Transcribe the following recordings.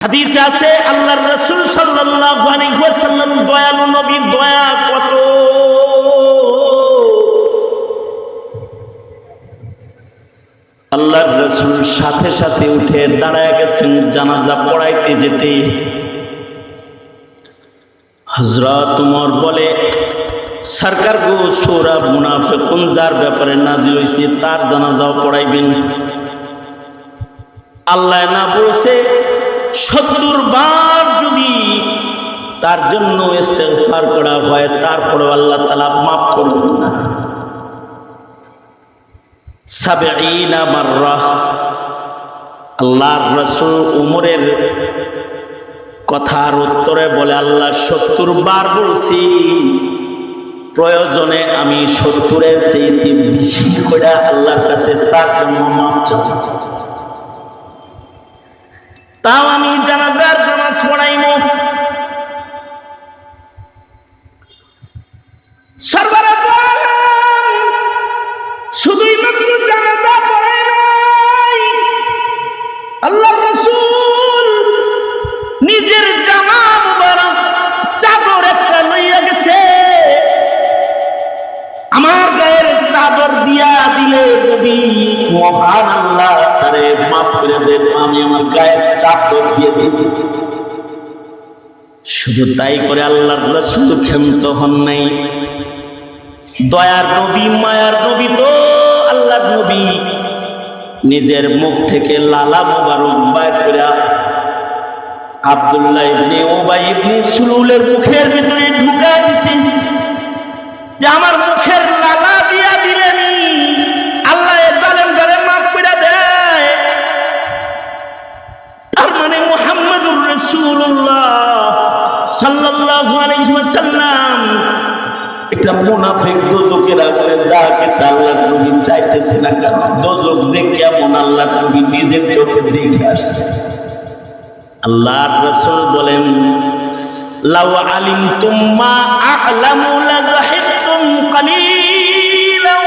হাদিস আছে, আল্লাহর রাসূল সাল্লাল্লাহু আলাইহি ওয়াসাল্লাম দয়ালু নবী দয়া কত? আল্লাহর রাসূল সাথে সাথে উঠে দাঁড়ায় গেছেন, জানাজা পড়াইতে যেতে। হযরত উমর বলে, সরকার গো, সূরা মুনাফিকুন যার ব্যাপারে নাজিল হইছে, তার জানাজাও পড়াইবেন। আল্লাহ না বলছে সত্তর বার যদি তার জন্য ইস্তেগফার করা হয় তারপরে আল্লাহ তালা মাফ করবেন না। সাবেঈনা মাররাহ আল্লাহর রসুল উমরের কথার উত্তরে বলে, আল্লাহ, সত্তর বার বলছি, প্রয়োজনে আমি সত্তরের চেয়ে বেশি করে আল্লাহর কাছে তার জন্য মাপ চাচ্ছি তাও আমি জানাজার নামাজ পড়াইব। শুধুই মাত্র জানাজা পড়াই নাই। আল্লাহ রসুল নিজের জামা মুবারক চাদর একটা লইয়া গেছে। আমার গায়ের চাদর দিয়া দিলে নবী মহান আল্লাহ তারে মাফ করে দেব আমি আমার গায়ের চাদর দিয়ে দিই। শুধু তাই করে আল্লাহর রাসূল ক্ষান্ত হন নাই। দয়ার নবী, মায়ার নবী তো আল্লাহর নবী। নিজের মুখ থেকে লালা মোবারক বাইর করে আব্দুল্লাহ ইবনে ওবাই ইবনে সুলুলের মুখের ভিতরে ঢুকা দিছে। যে আমার মুখের লালা সাল্লাল্লাহু আলাইহি ওয়াসাল্লাম এটা মুনাফিক দোজকের আগুনে যাকে আল্লাহ নবী চাইতেছে না কারণ দোজক যে কেমন আল্লাহ নবী নিজের চোখে দেখে আসছে। আল্লাহর রাসূল বলেন, লাউ আলিমতুম মা আ'লামু লাযাহিকতুম কালীলাও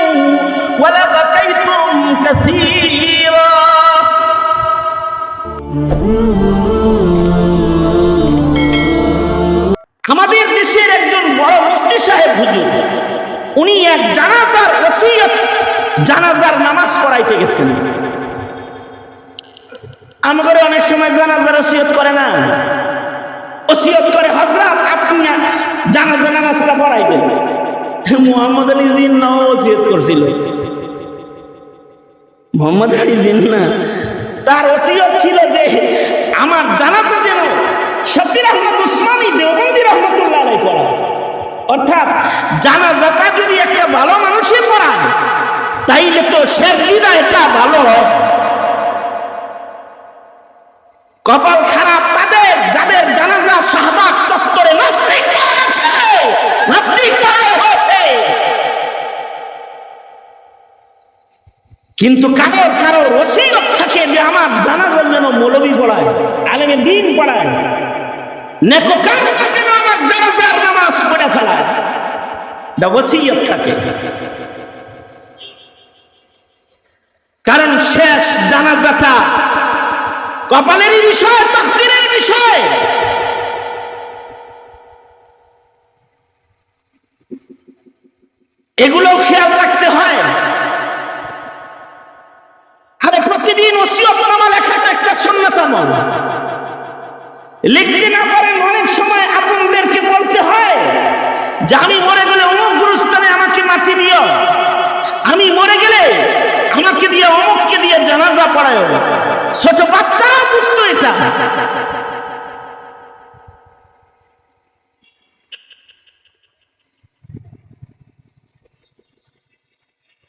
ওয়া লাবাকাইতুম কাসীরা। আমাদের দেশের একজন বড় মুফতি সাহেব হুজুর। উনি এক জানাজার ওসিয়ত, জানাজার নামাজ পড়াইতে গেছেন। আমাদের অনেক সময় জানাজার ওসিয়ত করে না। ওসিয়ত করে হজরত আপনি জানাজা নামাজটা পড়াইবেন। মোহাম্মদ আলী জিন্নাও ওসিয়ত করছিল। মোহাম্মদ আলী জিন্না তার ওসিয়ত ছিল যে, আমার জানাজা যেন শফির আহমদ উসমানী, দেওবন্দি রহমতুল্লাহ আলাই পড়া অর্থাৎ জানা জানাজাটা যদি একটা ভালো মানুষে পড়ায়, তাইলে তো শেষ হৃদয়টা ভালো কপাল খারাপ তাদের, যাদের জানাজা শাহবাগ চত্বরে নাস্তিক নাস্তিক হয়েছে। কিন্তু কারোর কারোর ওসিয়ত থাকে যে আমার জানাজা যেন মৌলবি পড়ায়, আলেমে দিন পড়ায়। নামাজ কারণ শেষ জানাজাটা কপালেরই বিষয় তকদিরের বিষয়। এগুলো খেয়াল রাখতে হয়। আরে প্রতিদিন ওসিয়ত নামা লেখাটা একটা শূন্যতম লিখতে না পারেন অনেক সময় আপনাদেরকে বলতে হয় যে আমি মরে গেলে অমুক গুরুস্থানে আমাকে মাটি দিও। আমি মরে গেলে আমাকে দিয়ে অমুককে দিয়ে জানাজা পড়ায় ছোট বাচ্চারা বুঝতো এটা।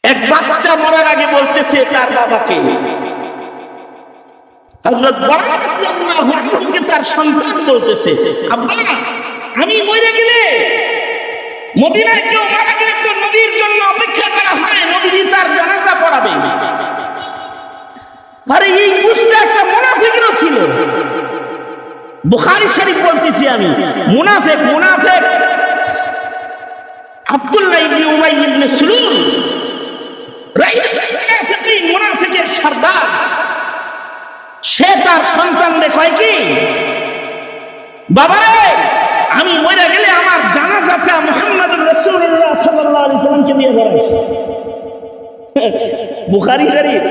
এক বাচ্চা মরার আগে বলতেছে তার বাবাকে তার আমি গেলে কেউ গেলে তো জন্য অপেক্ষা করা হয় তার জানাজা পড়াবে। আরে, এই একটা ছিল। আমি, মুনাফিক মুনাফিক। আব্দুল্লাহ ইবনে সে তার সন্তান কয় কি? বাবারে, আমি মরে গেলে আমার জানাজাটা মোহাম্মদ রসুল্লাহ সাল্লামকে বুখারি শরীফ।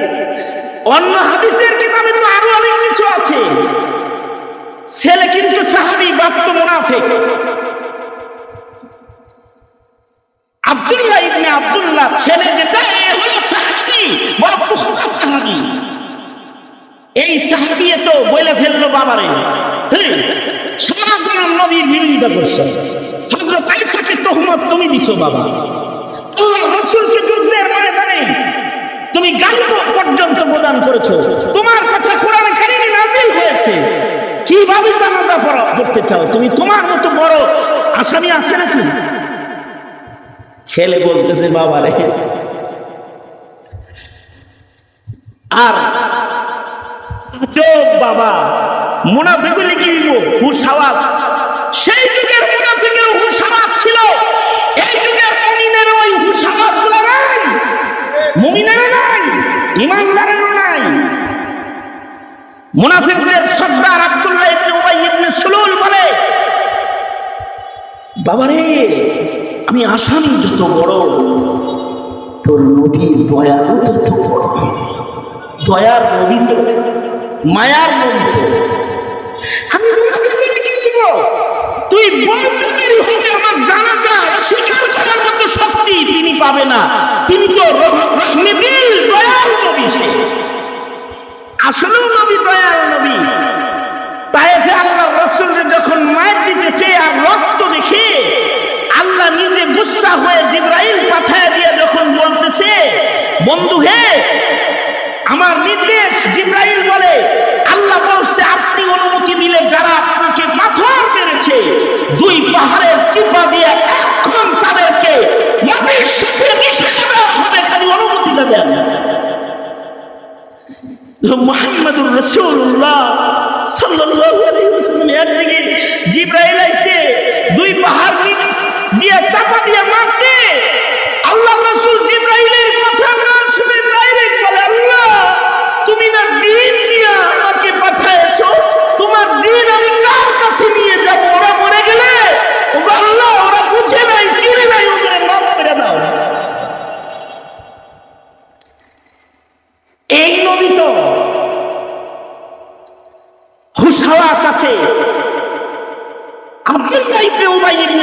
অন্য হাদিসের কিতাবে তো আরও অনেক কিছু আছে। ছেলে কিন্তু সাহাবি, বাপ তো মুনাফিক। আব্দুল্লাহ ইবনে আব্দুল্লাহ, ছেলে যেটা এ হলো সাহাবি বড় পুখতা সাহাবি। এই সাহাবিয়ে তো বলে ফেলল বাবারে। সারা জীবন নবীর বিরোধিতা করছ। হযরত আয়েশাকে তহমত তুমি দিছো বাবা। আল্লাহ রাসূলকে যুদ্ধের ময়দানে তুমি গালি পর্যন্ত প্রদান করেছ। তোমার কথা কোরআন কারিমে নাজিল হয়েছে। কীভাবে জানাজা পড়া করতে চাও তুমি? তোমার মতো বড় আসামি আছে নাকি? ছেলে বলতেছে বাবারে। আর চোখ বাবা মুনাফিকুলি কি হুশ আওয়াজ সেই যুগের মুনাফিকের হুশ আওয়াজ ছিল, এই যুগের মুমিনের ওই হুশ আওয়াজগুলো নাই, মুমিনেরও নাই, ইমানদারেরও নাই। মুনাফিকদের সর্দার আব্দুল্লাহ ইবনে উবাই ইবনে সুলুল বলে, বাবারে, আমি আসামি যত বড়, তোর নবী দয়ালু তত বড়। দয়ার নবী তো মায়ার তো আমি মুনাফিককে কি দিব? তুই বলতে দেরি হবে আমার জানাজা স্বীকার করার মতো শক্তি তিনি পাবে না। তিনি তো রহমেদিল দয়াল নবী আসলেও নবী দয়াল নবী। তাইফে আল্লাহ রসুল যখন মায়ের দিতেছে আর রক্ত দেখে আল্লাহ নিজে গুসা হয়ে জিব্রাইল পাঠায় দিয়ে যখন বলতেছে বন্ধু হে আমার নির্দেশ জিব্রাইল চিপা দিয়ে এখন তাদেরকে মাটির সাথে মিশে দেওয়া হবে, খালি অনুমতিটা দেন। মোহাম্মদুর রসুল্লাহ সাল্লাল্লাহু আলাইহি ওয়াসাল্লাম তুমি না দিন আমাকে পাঠাইছো তোমার দিন আমি কার কাছে নিয়ে যাব? ওরা মরে গেলে? ও আল্লাহ ওরা বুঝে নাই চিনে নাই ওদের মাফ করে দাও এই নবী তো হুসাওয়াস আছে আব্দুল্লাহ ইবনে উবাই ইবনে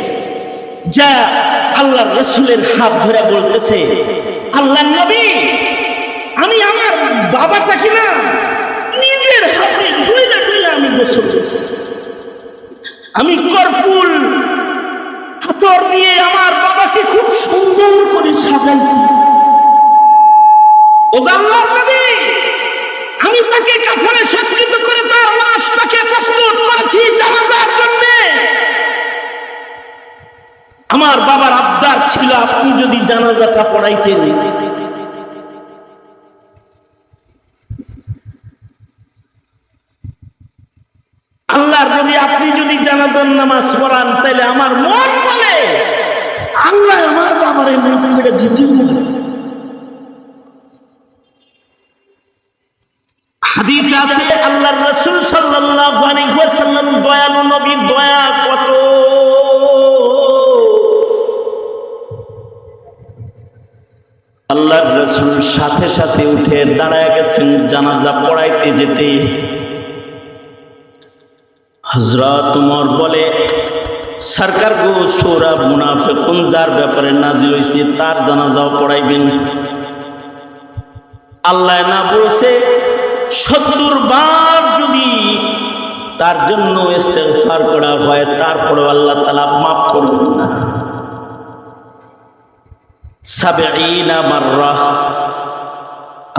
যা আল্লাহ রসুলের হাত ধরে বলতেছে আল্লাহ নবী, আমি আমার বাবাটাকে না নিজের হাতে ডুইলে ডুইলে আমি বসে গেছি আমি কর্পুল হাতর দিয়ে আমার বাবাকে খুব সুন্দর করে সাজাইছি। ও আল্লাহর নবী, আমি তাকে কাফনে সৎকৃত করে তার লাশটাকে প্রস্তুত করেছি জানাজার জন্য। আমার বাবার আবদার ছিল, আপনি যদি জানাজাটা পড়াইতেন। আল্লাহর নবী, আপনি যদি জানাজার নামাজ পড়ান, তাহলে আমার মন বলে, আল্লাহ আমার বাবারে হাদিস আছে, আল্লাহর রাসূল সাল্লাল্লাহু আলাইহি ওয়াসাল্লাম দয়ালু নবী দয়া কত? আল্লাহর রাসূল সাথে সাথে উঠে দাঁড়ায় গেছেন জানাজা পড়াইতে যেতে। হযরত ওমর বলে, সরকার গো, সূরা মুনাফিকুন যার ব্যাপারে নাজিল হইছে, তার জানাজাও পড়াইবেন। আল্লাহ না বলছে, সত্তর বার যদি তার জন্য ইস্তেগফার করা হয় তারপরে আল্লাহ তালা মাফ করবেন না।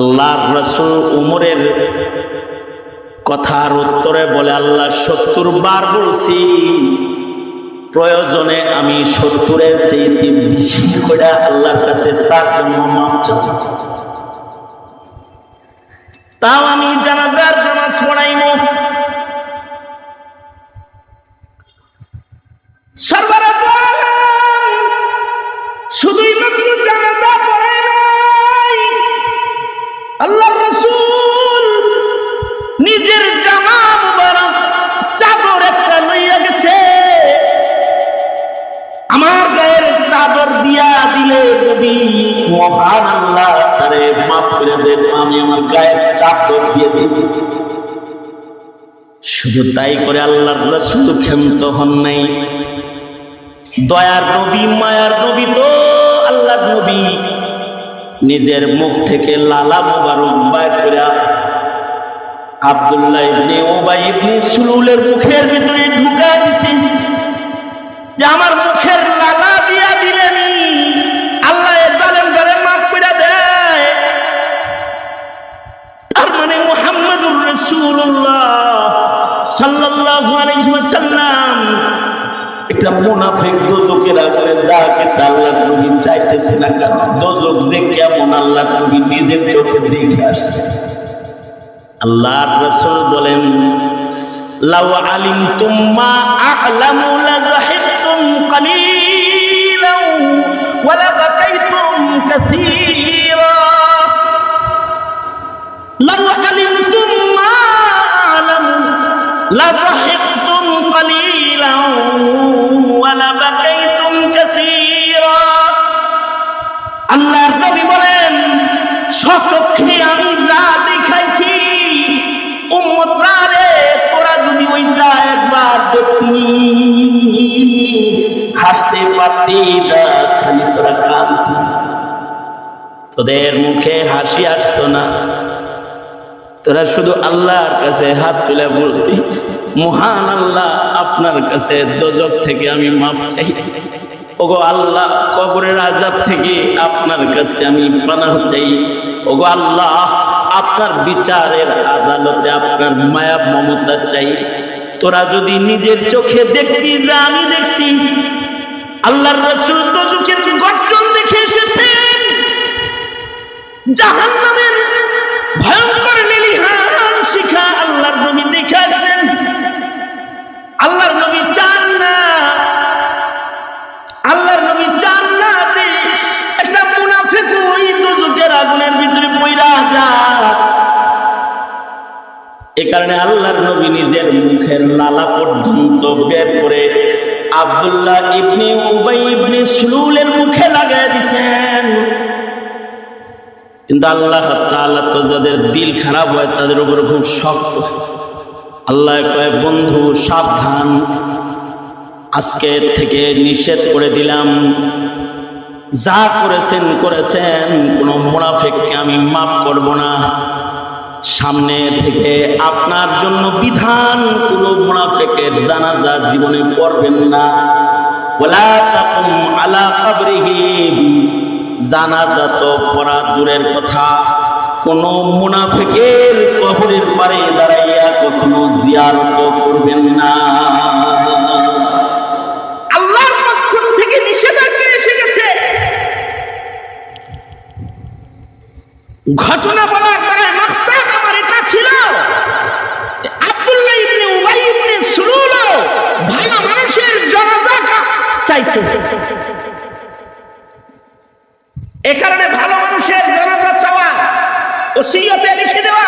আল্লাহর রাসূল উমরের কথার উত্তরে বলে, আল্লাহ, সত্তর বার বলছি, প্রয়োজনে আমি সত্তরের চেয়ে বেশি করে আল্লাহর কাছে তাও আমি জানাজার নামাজ পড়াইব। সর্বরা শুধুই মাত্র জানাজা পড়ে নাই। আল্লাহ রসুল নিজের জামা মুবারক চাদর একটা লইয়া গেছে। আমার গায়ের চাদর দিয়া দিলে যদি মহান আল্লাহ তারে মাফ করে দেন, আমি আমার গায়ের চাদর দিয়ে দিই। শুধু তাই করে আল্লাহর রসুল ক্ষান্ত হন নাই। দয়ার নবী, মায়ার নবী তো নবী নিজের মুখ থেকে লালা মোবারক বাইর করে আব্দুল্লাহ ইবনে ওবাই ইবনে সুলুলের মুখের ভিতরে ঢুকা যে আমার মুখের লালা দিয়া দিলেনি আল্লাহ জালেম করে মাফ করে দেয়। তার মানে মুহাম্মদুর রাসূলুল্লাহ সাল্লাল্লাহু আলাইহি ওয়াসাল্লাম একটা মুনাফিক দোজকের আগুনে যাকে আল্লাহ নবী চাইতেছে না কারণ দোজক যে কেমন আল্লাহ নবী নিজের চোখে দেখে আসছে। আল্লাহর রাসূল বলেন, লাউ আলিমতুম মা আ'লামু লাযাহিকতুম কালীলাও ওয়া লাবাকাইতুম কাসীরা। লাউ আলিমতুম মা আ'লামু লাযাহিকতুম কালীলাও। সচক্ষে আমি যা দেখাইছি তোরা যদি ওইটা একবার দেখতি। হাসতে পারতি না খালি তোরা কাঁদতি। তোদের মুখে হাসি আসতো না। তোরা শুধু আল্লাহর কাছে হাত তুলে বলতি, মহান আল্লাহ, আপনার কাছে দোজক থেকে আমি মাপ চাই। ওগো আল্লাহ, কবরের আজাব থেকে আপনার কাছে আমি পানাহ চাই। ওগো আল্লাহ, আপনার বিচারের আদালতে আপনার মায়া, মমতা চাই। তোরা যদি নিজের চোখে দেখতি যা আমি দেখছি, আল্লাহর রসুল তো চোখের গর্জন দেখে এসেছেন। জাহান্নামের ভয়ঙ্কর এ কারণে আল্লাহর নবী নিজের মুখের লালা পর্যন্ত বের করে আব্দুল্লাহ ইবনে উবাই ইবনে সুলুলের মুখে লাগাই দিছেন। কিন্তু আল্লাহ তাআলা তো যাদের দিল খারাপ হয়, তাদের উপর খুব শক্ত। আল্লাহ কয়, বন্ধু, সাবধান। আজকে থেকে নিষেধ করে দিলাম। যা করেছেন করেছেন। কোনো মুনাফেককে আমি মাফ করব না। সামনে থেকে আপনার জন্য বিধান, কোনো মুনাফেকের জানাজা জীবনে পড়বেন না। ওলা তাকুম আলা কাবরিহি, জানাজা তো পড়া দূরের কথা। কোন মুনাফিকের কবরের পারে দাঁড়াইয়া কখনো জিয়ারত করবেন না। আল্লাহর পক্ষ থেকে নিষেধাজ্ঞা এসে গেছে। ঘটনা বলার পরে মাকসাদ আমার এটা ছিল? ভালো মানুষের কারণে ভালো মানুষের চাওয়া, ওসিয়তে লিখে দেওয়া,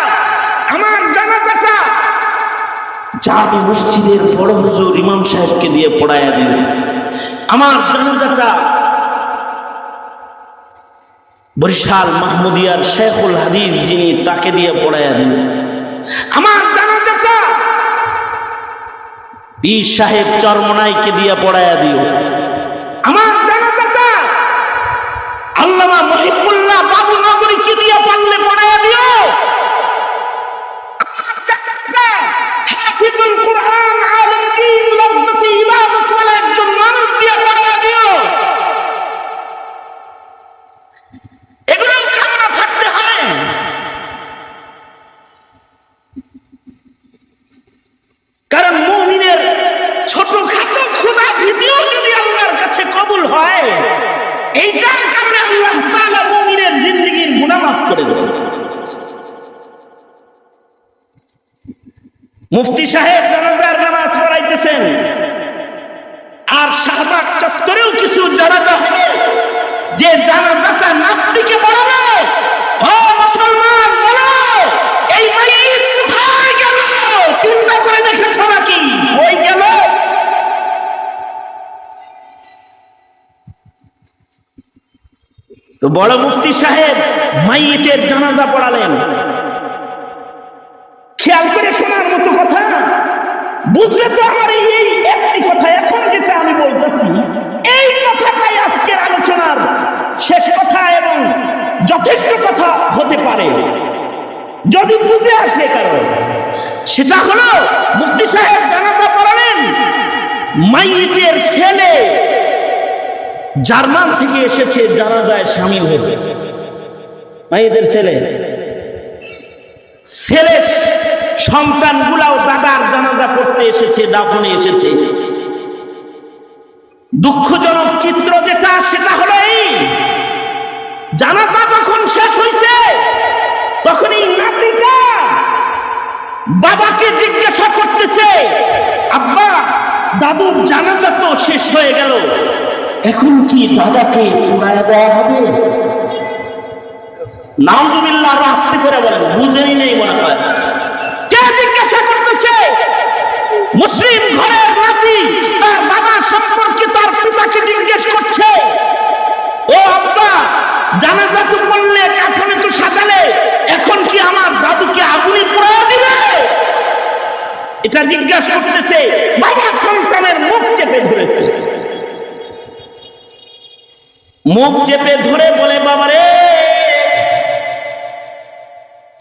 আমার জানাজাটা জামি মসজিদের বড় হুজুর ইমাম সাহেবকে দিয়ে পড়াইয়া দিল আমার জানাজাটা বরিশাল মাহমুদিয়ার শেখুল হাদিস যিনি তাকে দিয়ে পড়াইয়া দিল আমার জানাজাটা পীর সাহেব চরমনাইকে দিয়ে পড়াইয়া দিও মুফতি সাহেব জানাজার নামাজ পড়াইতেছেন। আর শাহবাগ চত্বরেও কিছু জানাজা হবে। যে জানাজাটা নাস্তিকে পড়াবে ও মুসলমান বলো, এই কোথায় গেল? চিন্তা করে দেখেছ নাকি? ওই গেল? তো বড় মুফতি সাহেব মাইয়েতের জানাজা পড়ালেন। খেয়াল করে শোনার মতো কথা বুঝলে তো আমার এই একটি কথা, এখন যেটা আমি বলতেছি, এই কথাটাই আজকের আলোচনার শেষ কথা এবং যথেষ্ট কথা হতে পারে। যদি বুঝে আসে কারণ। সেটা হলো, মুফতি সাহেব জানাজা পড়ালেন মাইয়েতের ছেলে জার্মান থেকে এসেছে, জানাজায় সামিল হতে মাইয়েদের ছেলে। ছেলে সন্তানগুলাও দাদার জানাজা পড়তে এসেছে, দাফনে এসেছে। দুঃখজনক চিত্র যেটা, সেটা হলো এই। জানাজা যখন শেষ হয়েছে তখন এই নাতিটা বাবাকে জিজ্ঞাসা করতেছে, আব্বা, দাদুর জানাজা তো শেষ হয়ে গেল, এখন কি দাদাকে পুরায় দেওয়া হবে? নাউজুবিল্লাহ আরও আস্তে করে বলেন বুঝেই নেই মনে হয়। জিজ্ঞাসা করতেছে, মুসলিম ঘরের নাতি তার বাবা সম্পর্কে তার পিতাকে জিজ্ঞেস করছে। ও আব্বা, জানাজা তো কাফনে তো সাজালে, এখন কি আমার দাদুকে আগুনে পোড়া দিবে? এটা জিজ্ঞাসা করতেছে, বাবা সন্তানের মুখ চেপে ধরেছে। মুখ চেপে ধরে বলে, বাবারে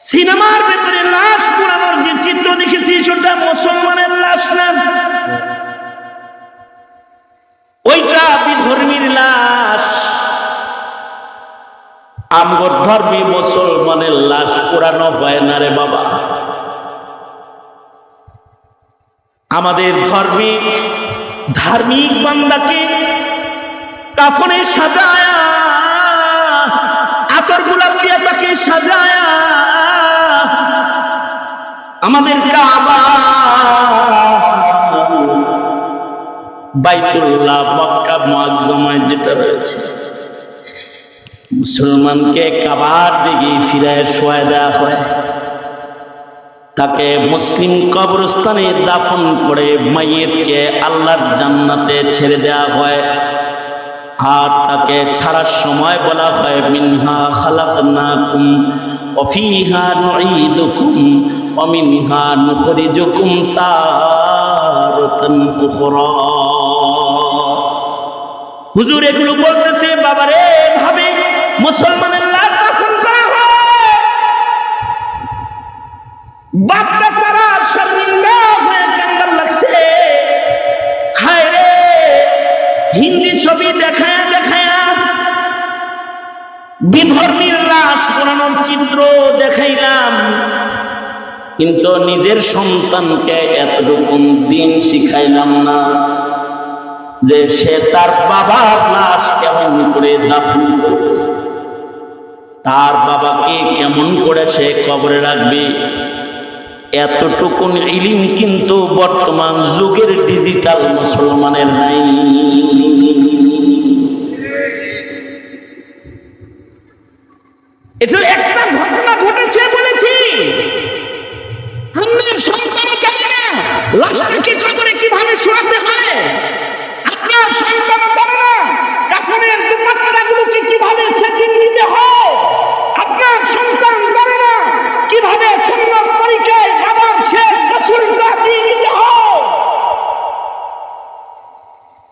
সিনেমার ভেতরে লাশ পুরানোর যে চিত্র দেখেছি, সেটা মুসলমানের লাশ না? ওইটা বিধর্মীর লাশ। আমগর ধর্মী মুসলমানের লাশ পুরানো হয় না রে বাবা। আমাদের ধর্মী, ধার্মিক বান্দাকে কাফনে সাজায়া, আতর গোলাপ দিয়ে তাকে সাজায়া আমাদের যেটা রয়েছে। মুসলমানকে কাবার দিকে ফিরে শোয়া দেওয়া হয়। তাকে মুসলিম কবরস্থানে দাফন করে মাইয়েতকে আল্লাহর জান্নাতে ছেড়ে দেওয়া হয়। আর তাকে ছাড়ার সময় বলা হয়, মিনহা খালাকনাকুম অফিহা নুঈদুকুম অমিনহা নুখরিজুকুম তারাতান উখরা। হুজুর এগুলো বলতেছে, বাবারে ভাবে মুসলমানের লাশ দাফন করা হয়? বাপটা ছবি দেখায়া দেখায়া। বিধর্মীর লাশ পোড়ানোর চিত্র দেখাইলাম। কিন্তু নিজের সন্তানকে এতটুকু দিন শিখাইলাম না যে সে তার বাবার লাশ কেমন করে দাফন করবে। তার বাবাকে কেমন করে সে কবরে রাখবে? এতটুকু ইলিম কিন্তু বর্তমান যুগের ডিজিটাল মুসলমানের নাই। এটা একটা ঘটনা ঘটেছে বলেছি। আপনার সন্তান জানে না লাশটাকে কবরে কীভাবে শোয়াতে হয়। আপনার সন্তান জানে না, কাফনের দুপাট্টাগুলোকে কীভাবে সেটিং দিতে হয়। আপনার সন্তান জানে না, কীভাবে সুন্দর তরিকায় বাবার শেষ রসুলটা দিয়ে দিতে হয়।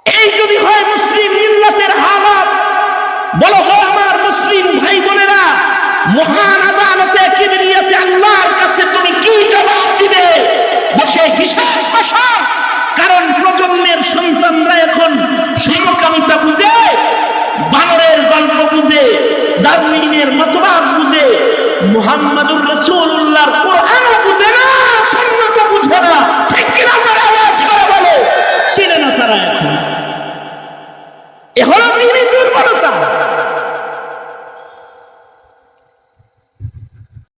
এই যদি হয় মুসলিম মিল্লাতের হালাত, বলো হয় মহান আদালতে কিবরিয়াতে আল্লাহর কাছে তুমি কি জবাব দিবে? বসে হিসাব হাসাব কারণ প্রজন্মের সন্তানরা এখন সমকামিতা বুঝে, বানরের গল্প বুঝে, ডারউইনের মতবাদ বুঝে, মুহাম্মাদুর রাসূলুল্লাহর কোরআন বুঝে না, সুন্নাত বুঝে না। ঠিক কি না যারা আওয়াজ করে বলে? চিনে না তারা এখন। এ হলো